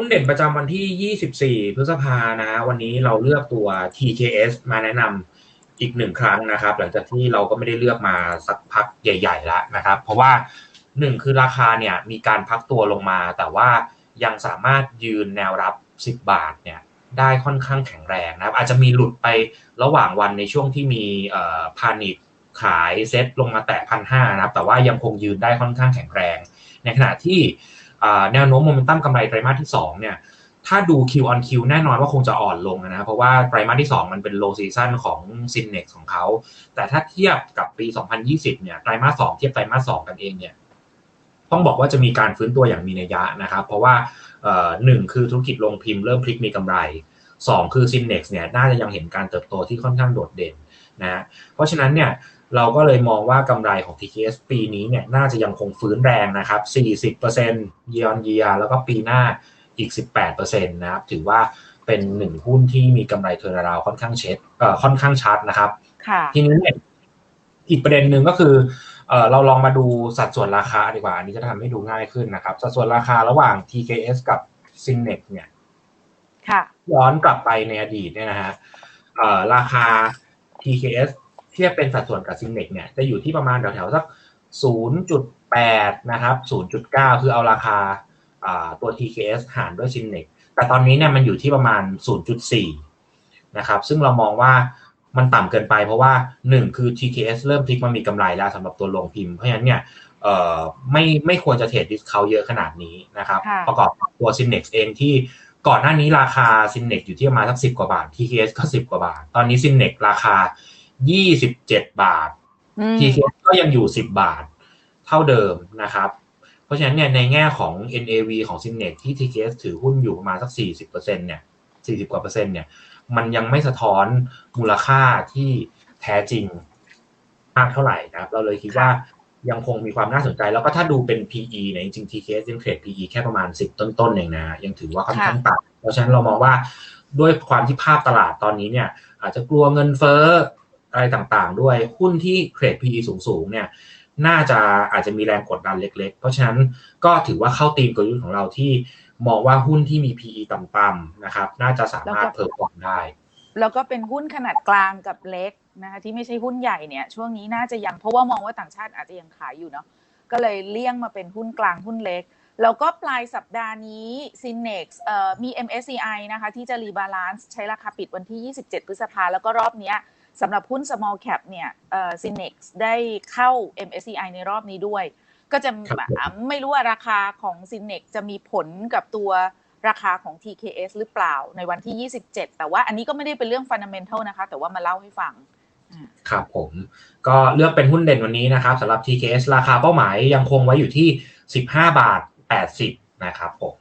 หุ้นเด่นประจำวันที่ 24 พฤษภานะ วันนี้เราเลือกตัว TKS มาแนะนำอีกหนึ่งครั้งนะครับ หลังจากที่เราก็ไม่ได้เลือกมาสักพักใหญ่ ๆ แล้วนะครับ เพราะว่าหนึ่งคือราคาเนี่ยมีการพักตัวลงมา แต่ว่ายังสามารถยืนแนวรับ 10 บาทเนี่ยได้ค่อนข้างแข็งแรงนะครับ อาจจะมีหลุดไประหว่างวันในช่วงที่มีพานิคขายเซ็ตลงมาแตะพันห้านะครับ แต่ว่ายังคงยืนได้ค่อนข้างแข็งแรง ในขณะที่ แนวโน้มโมเมนตัมกำไรไตรมาสที่2เนี่ยถ้าดู Q on Q แน่นอนว่าคงจะอ่อนลงนะเพราะว่าไตรมาสที่ 2 มันเป็น low season ของ s i n n e x ของเขา แต่ถ้าเทียบกับปี 2020 เนี่ยไตรมาส2เทียบไตรมาส2กันเองเนี่ยต้องบอกว่าจะมีการฟื้นตัวอย่างมีนัยยะนะครับ เพราะว่าหนึ่งคือธุรกิจลงพิมพ์เริ่มพลิกมีกำไร 2 คือ s i n n e x เนี่ยน่าจะยังเห็นการเติบโตที่ค่อนข้างโดดเด่นนะเพราะฉะนั้นเนี่ย เราก็เลยมองว่ากำไรของ TKS ปีนี้เนี่ยน่าจะยังคงฟื้นแรงนะครับ 40% year on year แล้วก็ปีหน้าอีก 18%นะครับ ถือว่าเป็นหนึ่งหุ้นที่มีกำไรเทอร์ราวค่อนข้างเช็ดเอ่อค่อนข้างชัดนะครับทีนี้เนี่ยอีกประเด็นหนึ่งก็คือเอ่อเราลองมาดูสัดส่วนราคาดีกว่า อันนี้จะทำให้ดูง่ายขึ้นนะครับ สัดส่วนราคาระหว่าง TKS กับ s i n n e x เนี่ยย้อนกลับไปในอดีตเนี่ยนะฮะเอ่อราคา TKS ทียบเป็นสัดส่วนกับซินเน็กเนี่ยจะอยู่ที่ประมาณแถวๆสัก 0.8 นะครับ 0.9 คือเอาราคาตัว TKS หารด้วยซินเน็กแต่ตอนนี้เนี่ยมันอยู่ที่ประมาณ 0.4 นะครับ ซึ่งเรามองว่ามันต่ำเกินไปเพราะว่า 1 คือ TKS เริ่มพลิกมามีกำไรแล้วสำหรับตัวลงพิมพ์ เพราะฉะนั้นเนี่ยไม่ไม่ควรจะเทรดดิสเขาเยอะขนาดนี้นะครับ ประกอบตัวซินเน็กเองที่ก่อนหน้านี้ราคาซินเน็กอยู่ที่ประมาณสักสิบกว่าบาท TKS ก็สิบกว่าบาท ตอนนี้ซินเน็กราคา ยี่สิบเจ็ดบาท TKS ก็ยังอยู่สิบบาทเท่าเดิมนะครับ เพราะฉะนั้นเนี่ยในแง่ของ NAV ของ s i n n e x ที่ TKS ถือหุ้นอยู่ประมาณสักสี่สิบเปอร์เซ็นเนี่ยสี่สิบกว่าเปอร์เซ็นต์เนี่ย มันยังไม่สะท้อนมูลค่าที่แท้จริงมากเท่าไหร่นะครับ เราเลยคิดว่ายังคงมีความน่าสนใจ แล้วก็ถ้าดูเป็น PE เนี่ยจริงๆ TKS ยังเทรด PE แค่ประมาณสิบต้นๆเองนะ ยังถือว่าค่อนข้างต่ำเพราะฉะนั้นเรามองว่าด้วยความที่ภาพตลาดตอนนี้เนี่ย อาจจะกลัวเงินเฟ้อ อะไรต่างๆ ด้วยหุ้นที่เทรด PE สูงๆเนี่ยน่าจะอาจจะมีแรงกดดันเล็ก ๆ เพราะฉะนั้นก็ถือว่าเข้าตีมกลยุทธ์ของเราที่มองว่าหุ้นที่มี PE ต่ำๆนะครับ น่าจะสามารถเพิ่มฟอร์มได้ แล้วก็เป็นหุ้นขนาดกลางกับเล็กนะคะที่ไม่ใช่หุ้นใหญ่เนี่ยช่วงนี้น่าจะยังเพราะว่ามองว่าต่างชาติอาจจะยังขายอยู่เนาะก็เลยเลี่ยงมาเป็นหุ้นกลางหุ้นเล็ก แล้วก็ปลายสัปดาห์นี้ s i n e x เอ่อมี MSCI นะคะที่จะรีบาลานซ์ใช้ราคาปิดวันที่ 27 พฤษภาแล้วก็รอบเนี้ย สำหรับหุ้น small cap เนี่ยเอ่อ Cinex ได้เข้า MSCI ในรอบนี้ด้วย ก็จะไม่รู้ว่าราคาของ Cinex จะมีผลกับตัวราคาของ TKS หรือเปล่าในวันที่ 27 แต่ว่าอันนี้ก็ไม่ได้เป็นเรื่อง fundamental นะคะ แต่ว่ามาเล่าให้ฟังครับผม ก็เลือกเป็นหุ้นเด่นวันนี้นะครับสำหรับ TKS ราคาเป้าหมายยังคงไว้อยู่ที่ 15 บาท 80 นะครับผม